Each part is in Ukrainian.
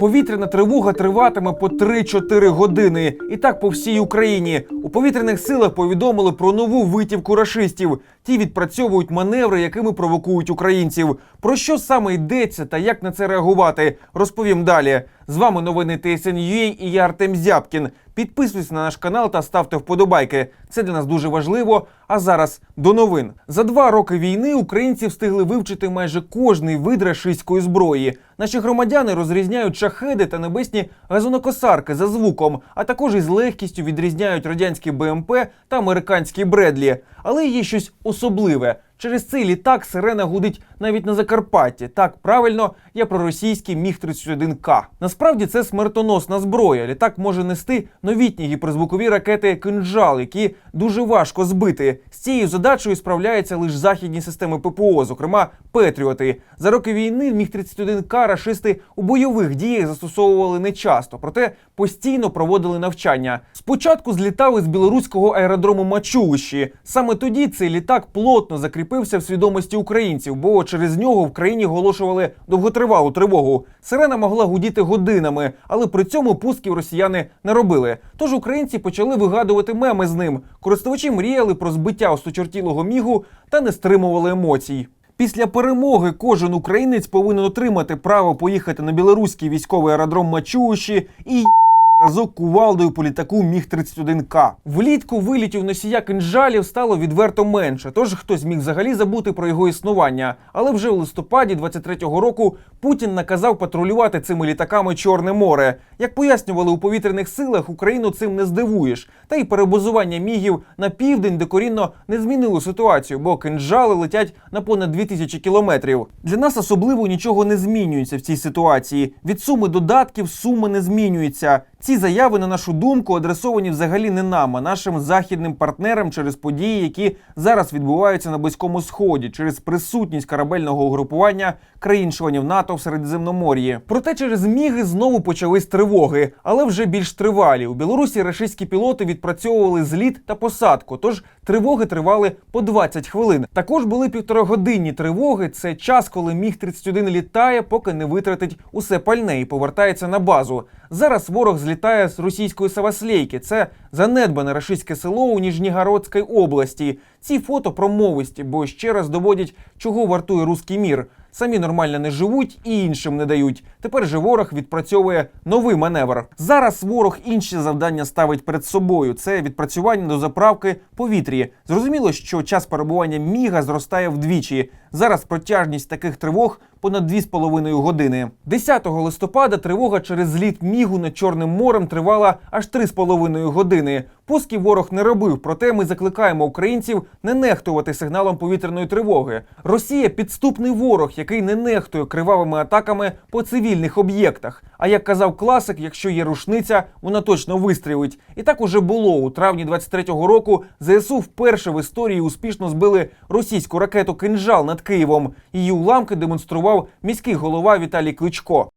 Повітряна тривога триватиме по 3-4 години. І так по всій Україні. У повітряних силах повідомили про нову витівку рашистів. Ті відпрацьовують маневри, якими провокують українців. Про що саме йдеться та як на це реагувати, розповім далі. З вами новини TSN.ua і я Артем Зябкін. Підписуйтесь на наш канал та ставте вподобайки. Це для нас дуже важливо. А зараз до новин. За два роки війни українці встигли вивчити майже кожний вид рашистської зброї. Наші громадяни розрізняють шахеди та небесні газонокосарки за звуком, а також із легкістю відрізняють радянські БМП та американські Бредлі. Але є щось особливе. Через цей літак сирена гудить навіть на Закарпатті. Так правильно, я про російський міг 31 к Насправді це смертоносна зброя. Літак може нести новітні гіперзвукові ракети «Кинжал», які дуже важко збити. З цією задачею справляються лише західні системи ППО, зокрема Петріоти. За роки війни міг 31 к рашисти у бойових діях застосовували не часто, проте постійно проводили навчання. Спочатку злітали з білоруського аеродрому Мачулищі. Саме тоді цей літак плотно закріпився в свідомості українців, бо через нього в країні оголошували довготривалу тривогу. Сирена могла гудіти годинами, але при цьому пусків росіяни не робили. Тож українці почали вигадувати меми з ним. Користувачі мріяли про збиття осточертілого мігу та не стримували емоцій. Після перемоги кожен українець повинен отримати право поїхати на білоруський військовий аеродром Мачуїші і разок кувалдою по літаку міг 31 к Влітку вилітів носія кинжалів стало відверто менше, тож хтось міг взагалі забути про його існування. Але вже в листопаді 23-го року Путін наказав патрулювати цими літаками Чорне море. Як пояснювали у повітряних силах, Україну цим не здивуєш. Та й перебазування мігів на південь докорінно не змінило ситуацію, бо кинжали летять на понад 2000 кілометрів. Для нас особливо нічого не змінюється в цій ситуації. Від суми додатків сума не змінюється. Ці заяви, на нашу думку, адресовані взагалі не нам, а нашим західним партнерам через події, які зараз відбуваються на близькому сході, через присутність корабельного угрупування країн-членів НАТО в Середземномор'ї. Проте через міги знову почались тривоги, але вже більш тривалі. У Білорусі рашистські пілоти відпрацьовували зліт та посадку, тож тривоги тривали по 20 хвилин. Також були півторагодинні тривоги. Це час, коли міг 31 літає, поки не витратить усе пальне і повертається на базу. Зараз ворог злітає з російської Саваслейки. Це занедбане рашистське село у Ніжнігородській області. Ці фото промовисті, бо ще раз доводять, чого вартує руський мір. Самі нормально не живуть і іншим не дають. Тепер же ворог відпрацьовує новий маневр. Зараз ворог інші завдання ставить перед собою. Це відпрацювання до заправки повітрі. Зрозуміло, що час перебування міга зростає вдвічі. Зараз протяжність таких тривог понад 2,5 години. 10 листопада тривога через зліт мігу над Чорним морем тривала аж 3,5 години. Пусків ворог не робив, проте ми закликаємо українців не нехтувати сигналом повітряної тривоги. Росія підступний ворог, який не нехтує кривавими атаками по цивільних об'єктах. А як казав класик, якщо є рушниця, вона точно вистрілить. І так уже було у травні 23-го року. ЗСУ вперше в історії успішно збили російську ракету «Кинжал» над Києвом. Її уламки демонстрував міський голова Віталій Кличко.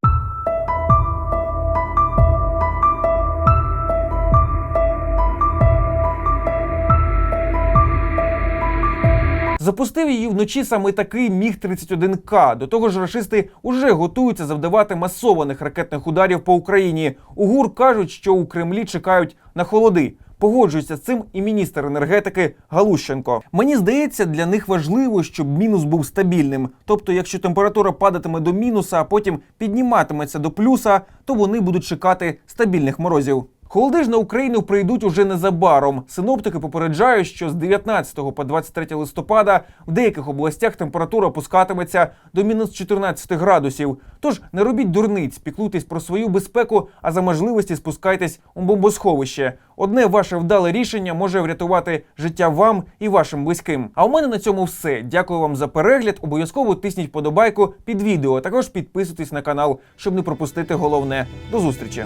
Запустив її вночі саме такий міг 31 к До того ж, рашисти уже готуються завдавати масованих ракетних ударів по Україні. У ГУР кажуть, що у Кремлі чекають на холоди. Погоджується з цим і міністр енергетики Галущенко. Мені здається, для них важливо, щоб мінус був стабільним. Тобто, якщо температура падатиме до мінуса, а потім підніматиметься до плюса, то вони будуть чекати стабільних морозів. Холоди ж на Україну прийдуть уже незабаром. Синоптики попереджають, що з 19 по 23 листопада в деяких областях температура опускатиметься до мінус 14 градусів. Тож не робіть дурниць, піклуйтесь про свою безпеку, а за можливості спускайтесь у бомбосховище. Одне ваше вдале рішення може врятувати життя вам і вашим близьким. А у мене на цьому все. Дякую вам за перегляд. Обов'язково тисніть подобайку під відео. Також підписуйтесь на канал, щоб не пропустити головне. До зустрічі!